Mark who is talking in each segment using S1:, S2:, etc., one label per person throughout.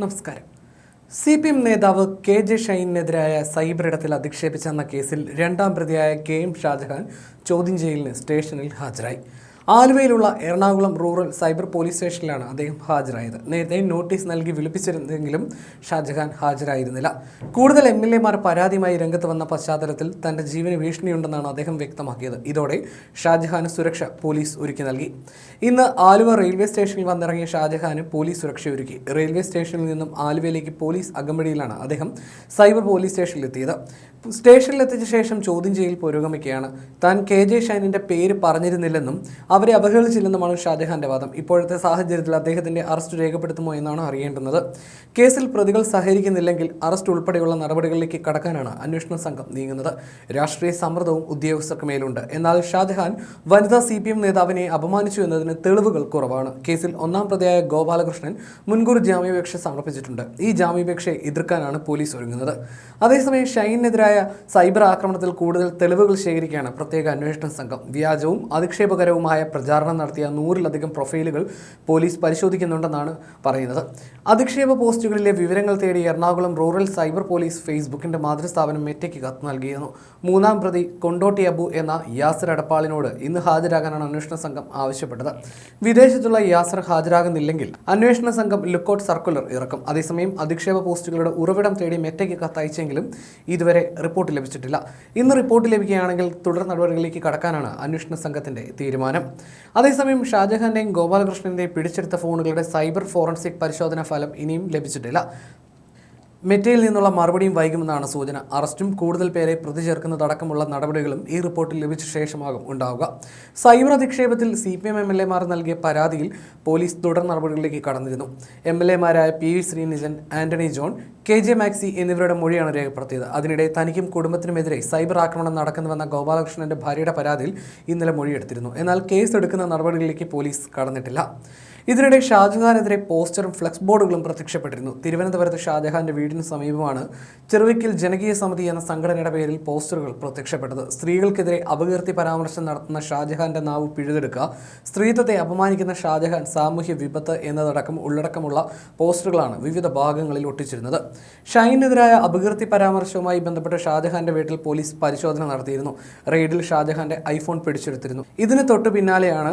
S1: നമസ്കാരം. C P M നേതാവ് K J ഷൈനെതിരായ സൈബർ ഇടത്തിൽ അധിക്ഷേപിച്ചെന്ന കേസിൽ രണ്ടാം പ്രതിയായ കെ എം ഷാജഹാൻ ചോദ്യം ചെയ്യലിന് സ്റ്റേഷനിൽ ഹാജരായി. ആലുവയിലുള്ള എറണാകുളം റൂറൽ സൈബർ പോലീസ് സ്റ്റേഷനിലാണ് അദ്ദേഹം ഹാജരായത്. നേരത്തെ നോട്ടീസ് നൽകി വിളിപ്പിച്ചിരുന്നെങ്കിലും ഷാജഹാൻ ഹാജരായിരുന്നില്ല. കൂടുതൽ എം എൽ എമാർ പരാതിയുമായി രംഗത്ത് വന്ന പശ്ചാത്തലത്തിൽ തന്റെ ജീവന് ഭീഷണിയുണ്ടെന്നാണ് അദ്ദേഹം വ്യക്തമാക്കിയത്. ഇതോടെ ഷാജഹാന് സുരക്ഷ പോലീസ് ഒരുക്കി നൽകി. ഇന്ന് ആലുവ റെയിൽവേ സ്റ്റേഷനിൽ വന്നിറങ്ങിയ ഷാജഹാന് പോലീസ് സുരക്ഷ ഒരുക്കി. റെയിൽവേ സ്റ്റേഷനിൽ നിന്നും ആലുവയിലേക്ക് പോലീസ് അകമ്പടിയിലാണ് അദ്ദേഹം സൈബർ പോലീസ് സ്റ്റേഷനിലെത്തിയത്. സ്റ്റേഷനിലെത്തിച്ച ശേഷം ചോദ്യം ചെയ്യൽ പുരോഗമിക്കുകയാണ്. താൻ കെ ജെ ഷൈനിന്റെ പേര് പറഞ്ഞിരുന്നില്ലെന്നും അവരെ അവഹേളിച്ചില്ലെന്നുമാണ് ഷാജഹാന്റെ വാദം. ഇപ്പോഴത്തെ സാഹചര്യത്തിൽ അദ്ദേഹത്തിന്റെ അറസ്റ്റ് രേഖപ്പെടുത്തുമോ എന്നാണ് അറിയേണ്ടുന്നത്. കേസിൽ പ്രതികൾ സഹകരിക്കുന്നില്ലെങ്കിൽ അറസ്റ്റ് ഉൾപ്പെടെയുള്ള നടപടികളിലേക്ക് കടക്കാനാണ് അന്വേഷണ സംഘം നീങ്ങുന്നത്. രാഷ്ട്രീയ സമ്മർദ്ദവും ഉദ്യോഗസ്ഥർക്ക് മേലുണ്ട്. എന്നാൽ ഷാജഹാൻ വനിതാ സി പി എം നേതാവിനെ അപമാനിച്ചു എന്നതിന് തെളിവുകൾ കുറവാണ്. കേസിൽ ഒന്നാം പ്രതിയായ ഗോപാലകൃഷ്ണൻ മുൻകൂർ ജാമ്യാപേക്ഷ സമർപ്പിച്ചിട്ടുണ്ട്. ഈ ജാമ്യാപേക്ഷയെ എതിർക്കാനാണ് പോലീസ് ഒരുങ്ങുന്നത്. അതേസമയം ഷൈനെതിരായ സൈബർ ആക്രമണത്തിൽ കൂടുതൽ തെളിവുകൾ ശേഖരിക്കുകയാണ് പ്രത്യേക അന്വേഷണ സംഘം. വ്യാജവും അധിക്ഷേപകരവുമായ പ്രചാരണം നടത്തിയ നൂറിലധികം പ്രൊഫൈലുകൾ പോലീസ് പരിശോധിക്കുന്നുണ്ടെന്നാണ് പറയുന്നത്. അധിക്ഷേപ പോസ്റ്റുകളിലെ വിവരങ്ങൾ തേടി എറണാകുളം റൂറൽ സൈബർ പോലീസ് ഫേസ്ബുക്കിന്റെ മാതൃസ്ഥാപനം മെറ്റയ്ക്ക് കത്ത് നൽകിയിരുന്നു. മൂന്നാം പ്രതി കൊണ്ടോട്ടി അബു എന്ന യാസർ അടപ്പാളിനോട് ഇന്ന് ഹാജരാകാനാണ് അന്വേഷണ സംഘം ആവശ്യപ്പെട്ടത്. വിദേശത്തുള്ള യാസർ ഹാജരാകുന്നില്ലെങ്കിൽ അന്വേഷണ സംഘം ലുക്കൌട്ട് സർക്കുലർ ഇറക്കും. അതേസമയം അധിക്ഷേപ പോസ്റ്റുകളുടെ ഉറവിടം തേടി മെറ്റയ്ക്ക് കത്തയച്ചെങ്കിലും ഇതുവരെ റിപ്പോർട്ട് ലഭിച്ചിട്ടില്ല. ഇന്ന് റിപ്പോർട്ട് ലഭിക്കുകയാണെങ്കിൽ തുടർ നടപടികളിലേക്ക് കടക്കാനാണ് അന്വേഷണ സംഘത്തിന്റെ തീരുമാനം. അതേസമയം ഷാജഹാന്റെയും ഗോപാലകൃഷ്ണന്റെയും പിടിച്ചെടുത്ത ഫോണുകളുടെ സൈബർ ഫോറൻസിക് പരിശോധനാ ഫലം ഇനിയും ലഭിച്ചിട്ടില്ല. മെറ്റയിൽ നിന്നുള്ള മറുപടിയും വൈകുമെന്നാണ് സൂചന. അറസ്റ്റും കൂടുതൽ പേരെ പ്രതി ചേർക്കുന്നതടക്കമുള്ള നടപടികളും ഈ റിപ്പോർട്ടിൽ ലഭിച്ച ശേഷമാകും ഉണ്ടാവുക. Cyber അധിക്ഷേപത്തിൽ C P M M L എമാർ നൽകിയ പരാതിയിൽ പോലീസ് തുടർ നടപടികളിലേക്ക് കടന്നിരുന്നു. M L എമാരായ P V Sreenijan Antony John K J Maxi എന്നിവരുടെ മൊഴിയാണ് രേഖപ്പെടുത്തിയത്. അതിനിടെ തനിക്കും കുടുംബത്തിനുമെതിരെ സൈബർ ആക്രമണം നടക്കുന്നുവെന്ന ഗോപാലകൃഷ്ണന്റെ ഭാര്യയുടെ പരാതിയിൽ ഇന്നലെ മൊഴിയെടുത്തിരുന്നു. എന്നാൽ കേസ് എടുക്കുന്ന നടപടികളിലേക്ക് പോലീസ് കടന്നിട്ടില്ല. ഇതിനിടെ ഷാജഹാനെതിരെ പോസ്റ്ററും ഫ്ലെക്സ് ബോർഡുകളും പ്രത്യക്ഷപ്പെട്ടിരുന്നു. തിരുവനന്തപുരത്ത് ഷാജഹാന്റെ വീടിന് സമീപമാണ് ചെറുവയ്ക്കൽ ജനകീയ സമിതി എന്ന സംഘടനയുടെ പേരിൽ പോസ്റ്ററുകൾ പ്രത്യക്ഷപ്പെട്ടത്. സ്ത്രീകൾക്കെതിരെ അപകീർത്തി പരാമർശം നടത്തുന്ന ഷാജഹാന്റെ നാവ് പിഴുതെടുക്കുക സ്ത്രീത്വത്തെ അപമാനിക്കുന്ന ഷാജഹാൻ സാമൂഹ്യ വിപത്ത് എന്നതടക്കം ഉള്ളടക്കമുള്ള പോസ്റ്ററുകളാണ് വിവിധ ഭാഗങ്ങളിൽ ഒട്ടിച്ചിരുന്നത്. ഷൈനെതിരായ അപകീർത്തി പരാമർശവുമായി ബന്ധപ്പെട്ട് ഷാജഹാന്റെ വീട്ടിൽ പോലീസ് പരിശോധന നടത്തിയിരുന്നു. റെയ്ഡിൽ ഷാജഹാന്റെ ഐഫോൺ പിടിച്ചെടുത്തിരുന്നു. ഇതിന് തൊട്ടു പിന്നാലെയാണ്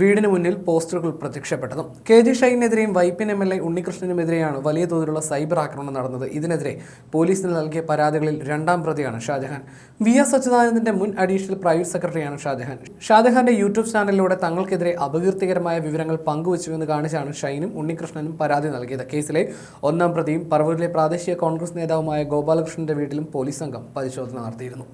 S1: വീടിന് മുന്നിൽ പോസ്റ്ററുകൾ പ്രത്യക്ഷപ്പെട്ടതും. കെ ജി ഷൈനെതിരെയും വൈപ്പിൻ എം എൽ എ ഉണ്ണികൃഷ്ണനുമെതിരെയാണ് വലിയ തോതിലുള്ള സൈബർ ആക്രമണം നടന്നത്. ഇതിനെതിരെ പോലീസിന് നൽകിയ പരാതികളിൽ രണ്ടാം പ്രതിയാണ് ഷാജഹാൻ. വി എസ് അച്യുതാനന്ദന്റെ മുൻ അഡീഷണൽ പ്രൈവറ്റ് സെക്രട്ടറിയാണ് ഷാജഹാൻ. ഷാജഹാന്റെ യൂട്യൂബ് ചാനലിലൂടെ തങ്ങൾക്കെതിരെ അപകീർത്തികരമായ വിവരങ്ങൾ പങ്കുവച്ചുവെന്ന് കാണിച്ചാണ് ഷൈനും ഉണ്ണികൃഷ്ണനും പരാതി നൽകിയത്. കേസിലെ ഒന്നാം പ്രതിയും പറവൂരിലെ പ്രാദേശിക കോൺഗ്രസ് നേതാവുമായ ഗോപാലകൃഷ്ണന്റെ വീട്ടിലും പോലീസ് സംഘം പരിശോധന നടത്തിയിരുന്നു.